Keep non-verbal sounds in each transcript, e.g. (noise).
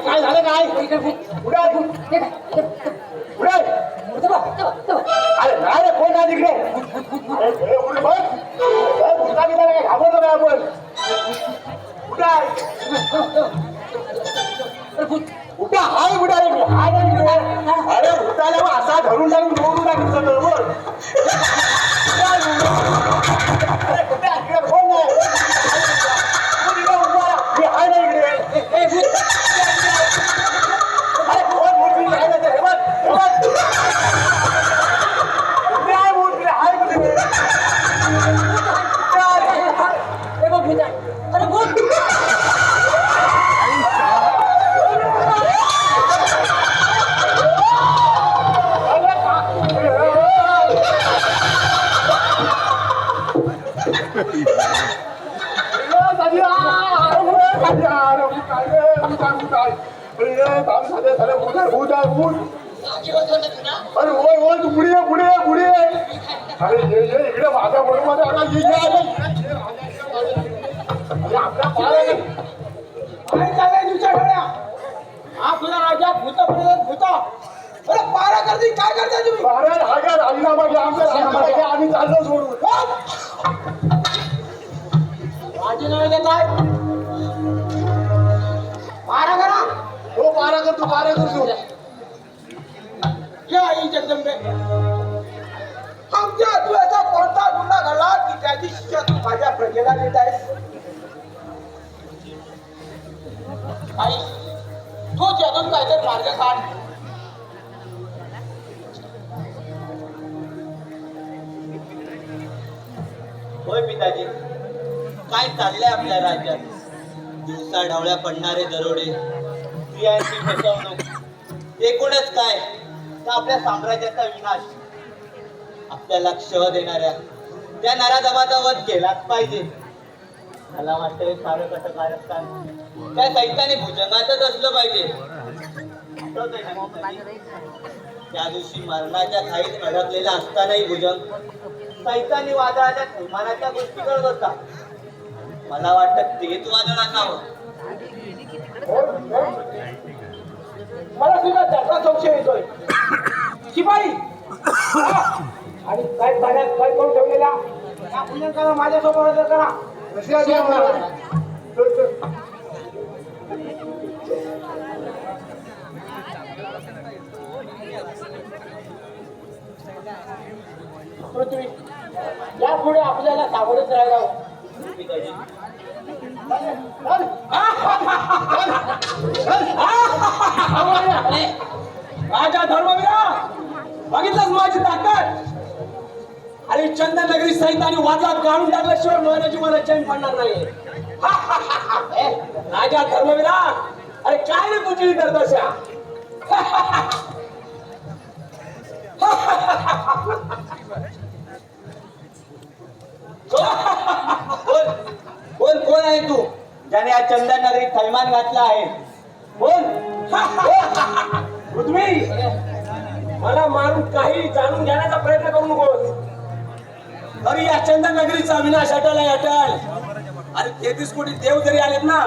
काय झालं काय उडा आहे अरे नाही रे कोण नाही तिकडे घाबरतो काय आपण उडाय त्या हाय उडाले मी हाय अरे भुताला असा धरून धरून दोन टाकून सगळं बघ अरे कुठे आहे? इकडे कोण नाही तू तिकडे उभा राहा. मी हाय ना इकडे अरे कोण भूत बित आहे ना ते? हे बघ, हे बघ. कुठे आहे भूत बित? आहे कुठे? कुठे आहे? अरे भूत अरे का- अरे दादिया, अरे दादिया, अरे भूत आहे रे, भूत आहे, भूत आहे. अरे थांब झाले, झाले, भूत आहे, भूत आहे, भूत. अरे ओय ओय तू पुढे ये, पुढे ये, पुढे ये. अरे ये ये इकडे माझ्या बरोबर. अरे काय चाललंय तुमच्या डोळ्या. हा तुझा राजा भूत भूत भूत. अरे पारा करते काय करताय तुम्ही? हा काय राजीनामा घ्या आमचा राजीनामा घ्या आम्ही चाललो सोडून. राजीनामे देताय पारा करा. हो पारा करतो पारा करतो. या आई जगदंबे. आमच्या कोणता गुन्हा घडला की त्याची शिक्षा तू माझ्या प्रजेला देत आहेस? आई तो यातून काहीतरी मार्ग काढ. होय पिताजी काय चाललंय आपल्या राज्यात? दिवसा ढवळ्या पडणारे दरोडे स्त्रियांची फसवणूक एकूणच काय? तर आपल्या साम्राज्याचा विनाश. आपल्याला क्षह देणाऱ्या. त्या नराधमाचा वध केलाच पाहिजे. मला वाटतं हे सारं कसं कारस्थान त्या सैतानी भुजंगातच असलं पाहिजे? त्या दिवशी मरणाच्या खाईत अडकलेला असतानाही भुजंग सैतानी वादळाच्या थैमानाच्या गोष्टी करत होता. मला वाटतं तेच वादळ असावं. मला सुद्धा त्याचा संशय येतोय. शिपाई! (coughs) आणि काय पाण्यात काय करून ठेवलेला या पुण्यकाला माझ्यासोबत हजर करा. चल, चल. पृथ्वी यापुढे आपल्याला सावधच राहायला राजा धर्मवीरा बघितलंच माझी ताकद आणि चंदन नगरी सहित आणि वाजा गाळून टाकल्याशिवाय महाराजी मला चैन पडणार नाही. राजा धर्मवीरा अरे काय रे तुझी दरदशा कोण कोण कोण आहे तू? ज्याने आज चंदन नगरीत थैमान घातला आहे. कोण पृथ्वी मला मारून काही जाणून घेण्याचा प्रयत्न करू नकोस. अरे या चंदनगरीचा विनाश अटल आहे अटल. अरे तेहतीस कोटी देव जरी आलेत ना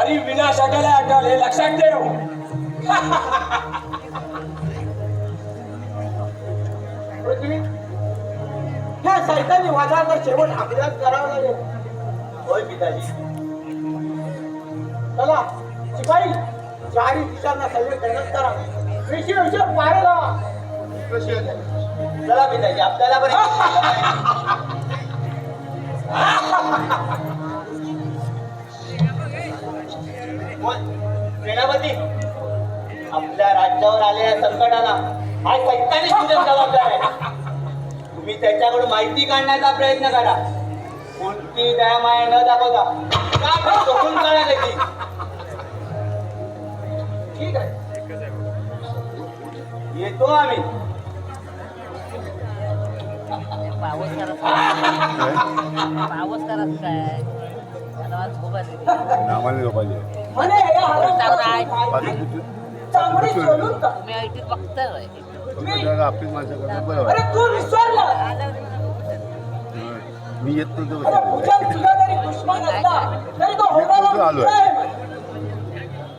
अरे विनाश अटल आहे अटल. हे लक्षात ठेव. हो, पृथ्वी ह्या सैतानी वादाचा शेवट आपल्याला करावा लागेल. होय पिताजी. चला शिपाई चारी दिशांना सगळे तैनात करा. विषय विषय पारे लावा चला पिताजी आपल्याला बरं सेनापती? आपल्या राज्यावर आलेल्या संकटाला हा सैतानी तुझ्या जबाबदार आहे. तुम्ही त्याच्याकडून माहिती काढण्याचा प्रयत्न करा. कोणती दयामाया न दाखवता का चोखून ती ठीक आहे. येतो आम्ही. पावस करत काय. नावाने झोपायचे बघताय बरं विसरला. हं. मी येत नव्हतो.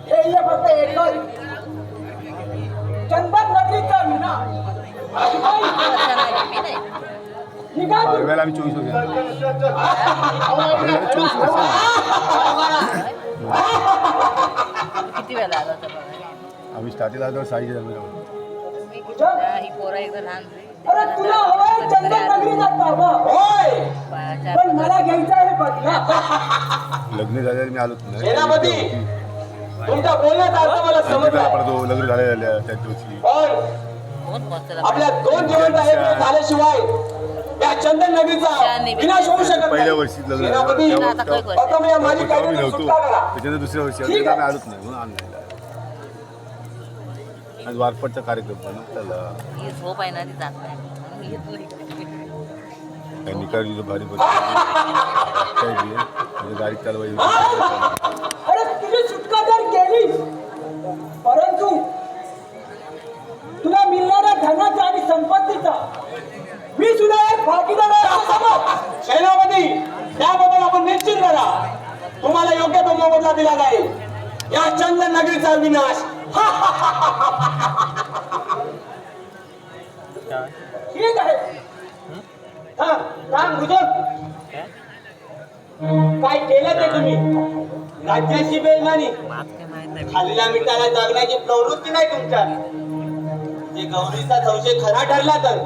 हे चंदन नगरीचा विना शिवाई, असं नाही, मी नाही. आम्ही चोवीस वर्ष पाडव्याला चोवीस वर्ष किती वेळा आला होता बघा? आम्ही स्टार्टिंग आलो साईच्या ही पोरं एकदा लहान लग्न झाल्यावर मी सेनापती! तुमच्या बोलण्याचा अर्थ मला समजला. पडतो लग्न झालेल्या त्या दिवशी. आपल्या दोन जीवन झाल्याशिवाय या चंदन नगरीचा विनाश होऊ शकत पहिल्या वर्षी लग्न सेनापती, आता काय? प्रथम या माझी नव्हतो. सुटका करा. त्याच्यानंतर दुसऱ्या वर्षी ठीक आम्ही आहे. आलोच नाही म्हणून आणलेला आज वारपटचा कार्यक्रम पण त्याला. ही झोप आहे ना ती जात नाही. म्हणून येत नाही. काही निकाल दिलं भारी बी. म्हणजे गाडी चालवायची. अरे तुझी सुटका जर केली परंतु तुला मिळणाऱ्या धनाचा आणि संपत्तीचा मी सुद्धा एक भागीदार आहे सेनापती त्याबद्दल आपण निश्चित करा तुम्हाला योग्य तो मोबदला दिला जाईल. या चंदन नगरीचा विनाश ठीक आहे. हा काम बुजव काय केलं ते तुम्ही? राज्याची बेमानी खालील्या मिठाला जागण्याची प्रवृत्ती नाही तुमच्या ते गौरीचा संशय खरा ठरला तर.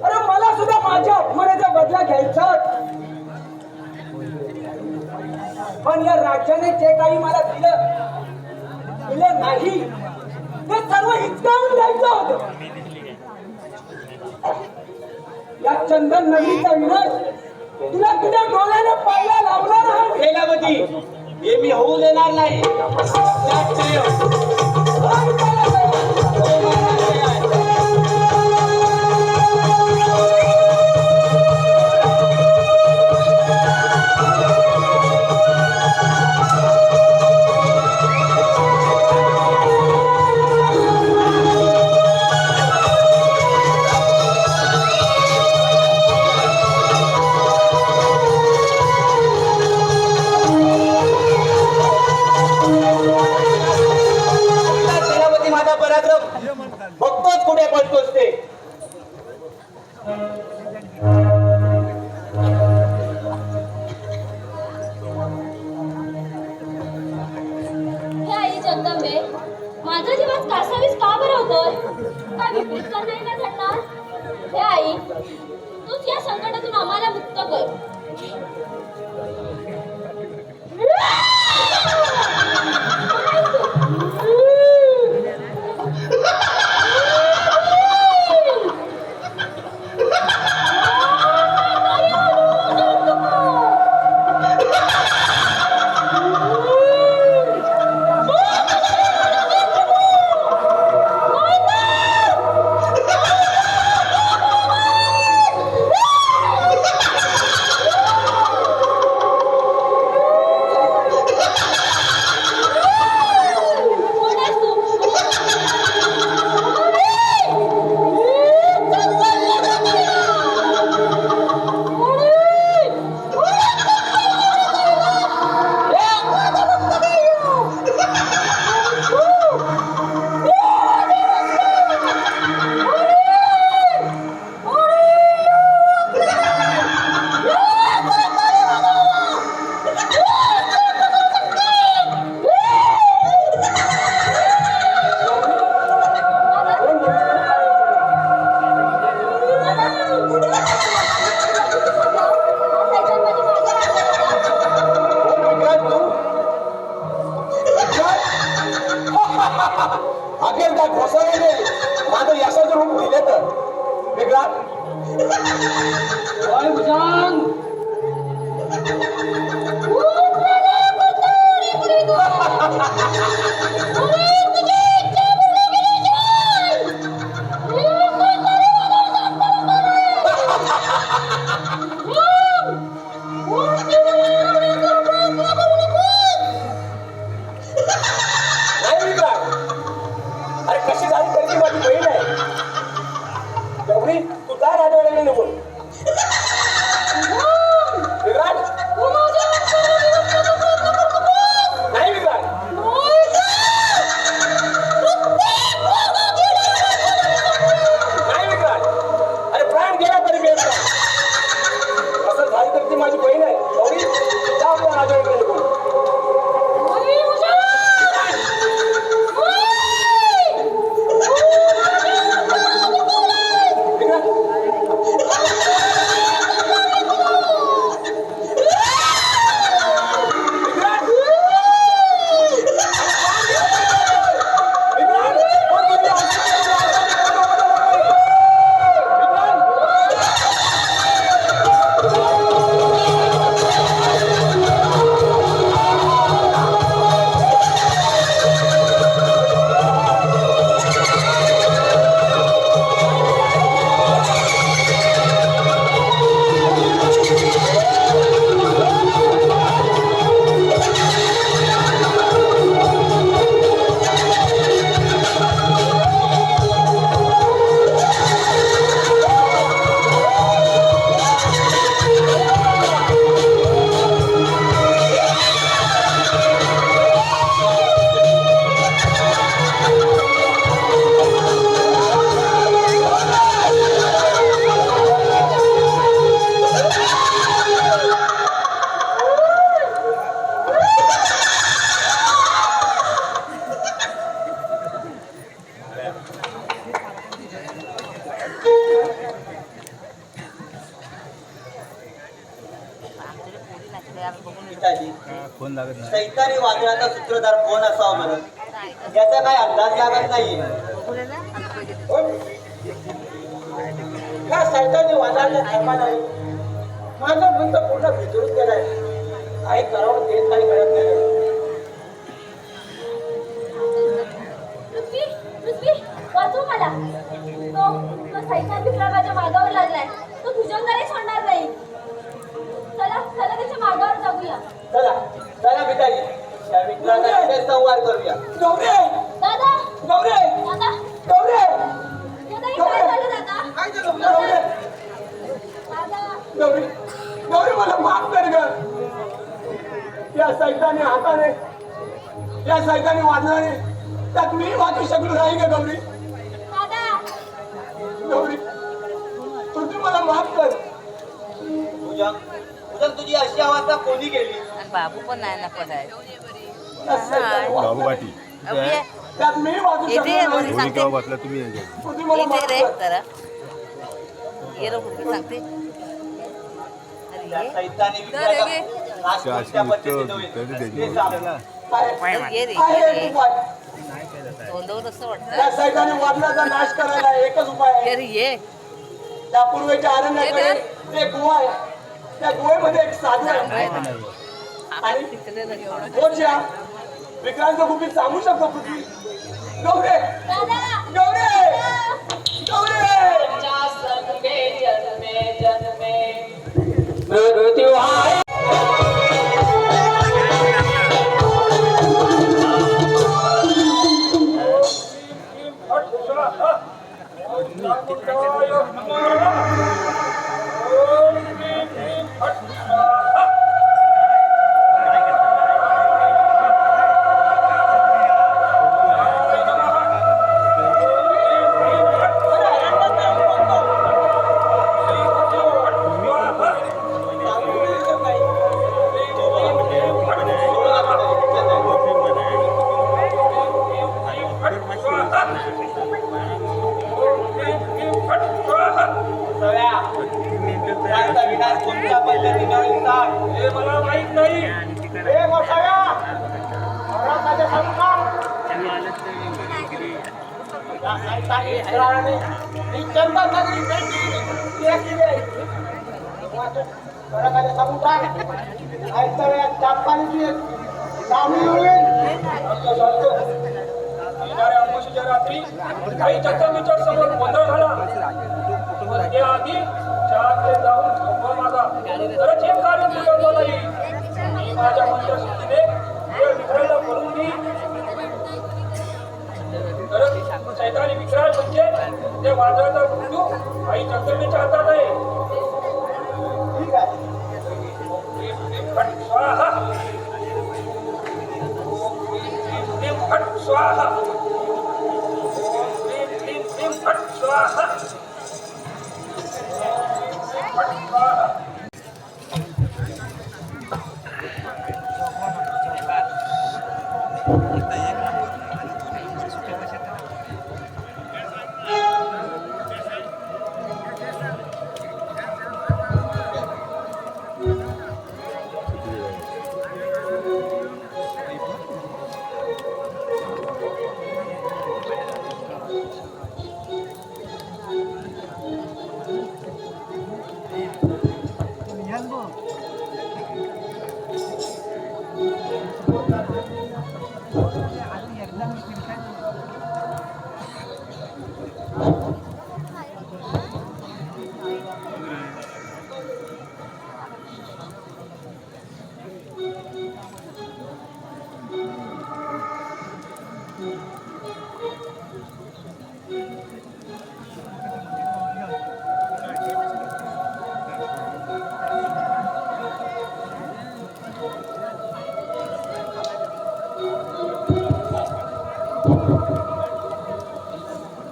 अरे मला सुद्धा माझ्या अपमानाचा बदला घ्यायचा पण या राज्याने जे काही मला दिलं दिलं नाही ते सर्व हिचकावून घ्यायचं होत. या चंदन नगरीचा विनाश तुला तुझ्या डोळ्याने पाहायला लावणार हा सेनापती हे मी होऊ देणार नाही. माझा जीवात कासावीस का बरं होतोय? काय विपरीत नाही घडणार हे आई तूच या संकटातून आम्हाला मुक्त कर. सैतानी वादळाचा सूत्रधार कोण असावा बरं याचा काय अंदाज लागत नाहीये. का या सैतानी वादळाच्या धर्मा नाही माझं मन पूर्ण भिजून गेलाय काही करावं देत काही करत नाही पृथ्वी पृथ्वी वाचव मला तो तो सैतान विक्रम माझ्या मागावर लागलाय तो भुजंगाने सोडणार नाही चला चला त्याच्या मागावर जाऊया चला चला पिताजी त्या मित्राचा तिथे संवाद करूया गौरे दादा गौरे दादा गौरे दादा हे काय झालं दादा काय झालं गौरे दादा गौरी गौरी मला माफ कर ग या सैतानी हाताने या सैतानी वाजण्याने त्यात मी वाचू शकलो नाही ग गौरी? गौरी तुझी मला माफ कर. तुझी अशी अवस्था कोणी केली? आणि बाबू पण नाही बाबू पाटील त्यात मी वाचू शकलो वाचला तुम्ही. तुझी मला माफ रे कर. ये सांगते. सैतानी नाश करायला एकच उपाय आहे. ये रे ये. त्या पूर्वेच्या अरण्याकडे एक गुहा आहे त्या गुहेमध्ये एक साधू आहे. बोच्या विक्रांत गुपित सांगू शकतो पृथ्वी गौरे गौरे गौरे! समुद्रात येणाऱ्या रात्री काही समोर गोंधळ झाला त्याआधी जाऊन तरच हे कार्य पूर्ण मी माझ्या मंत्रशक्तीने तरच सैतानी विक्राळ म्हणजे ते वादळाचा मृत्यू काही चक्कमीच्या हातात आहे. स्वाहा. फट स्वाहा. फट स्वाहा. फट स्वाहा.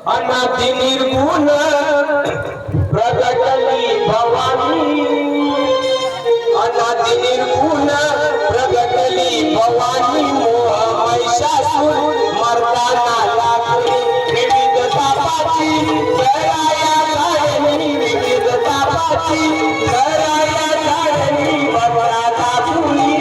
अनादि निर्गुण प्रगटली भवानी. अनादि निर्गुण प्रगटली भवानी. मोह महिषासूर मर्दाना लागली. विविध तापाची कराया धारणी विविध तापाची कराया धारणी मर्दाना फुली